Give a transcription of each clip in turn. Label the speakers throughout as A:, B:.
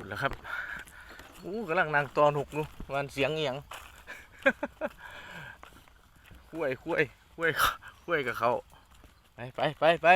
A: ุดแล้วครับอู้กำลังนางตอนหกนู่วันเสียงเอียงคุ้ยคุ้ยคุ้ยคุ้ยกับเขาไปไปไปไป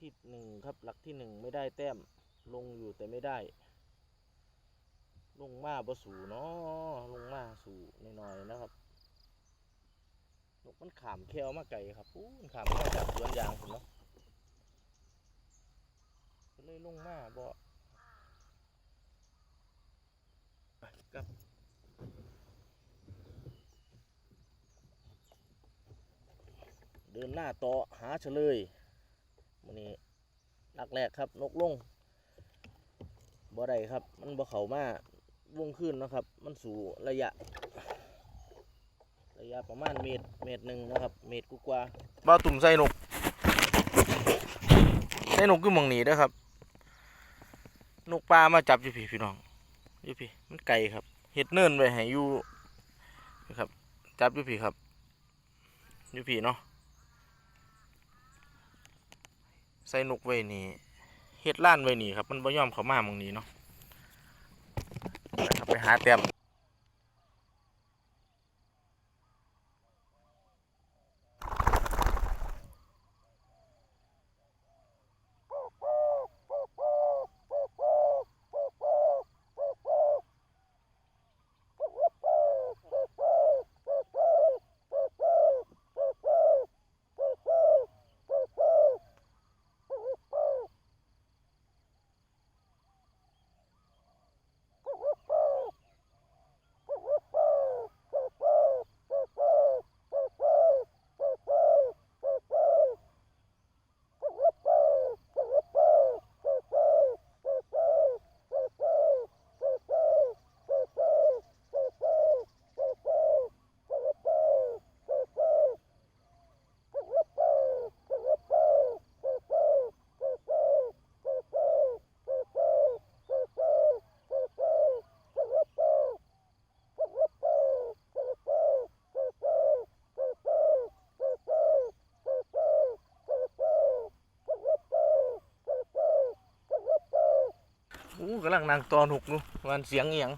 A: ที่หนึ่งครับ หลักที่หนึ่งไม่ได้แต้มลงอยู่แต่ไม่ได้ ลงมาบ่สูเนาะลงมาสู่น่อยๆนะครับนกมันขามแควมาไกลครับอู้มันขามมาจากสวนยางผมเนาะก็เลยลงมาบ่ไปครับเดินหน้าต่อหาเฉลย มันนี้หลักแรกครับ นกลงบ่ได้ครับ มันบ่เข้ามาวงขึ้นนะครับ มันสู่ระยะ ระยะประมาณเมตรเมตรหนึ่งนะครับ เมตรกว่าบ้าตุ่มใส่นกใส่นกอยู่หมองหนีด้อครับ นกปลามาจับอยู่พี่พี่น้องอยู่พี่มันไกลครับเฮ็ดเนินไว้ให้อยู่ครับ จับอยู่พี่ครับอยู่พี่เนาะ ใส่นกไว้นี่เฮ็ดล้านไว้นี่ครับ มันบ่ยอมเข้ามามองนี้เนาะไปครับไปหาแต้ม กำลังนั่งตอนหุกนู่วันเสียงเอียง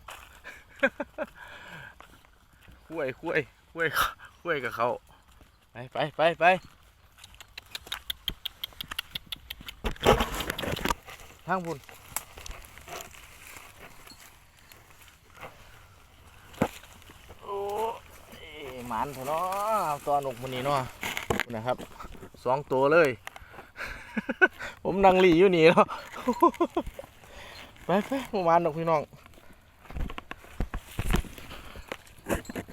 A: คุ้ยคุ้ยคุ้ยคุ้ยกับเขาไปไปไปไปทางบุญโอ้หมันเถอะเนาะตอนหนุกมันนี้เนาะนะครับสองตัวเลย ผมนั่งหลีอยู่นี่เนาะ ไปไปประมาณดอกพี่น้อง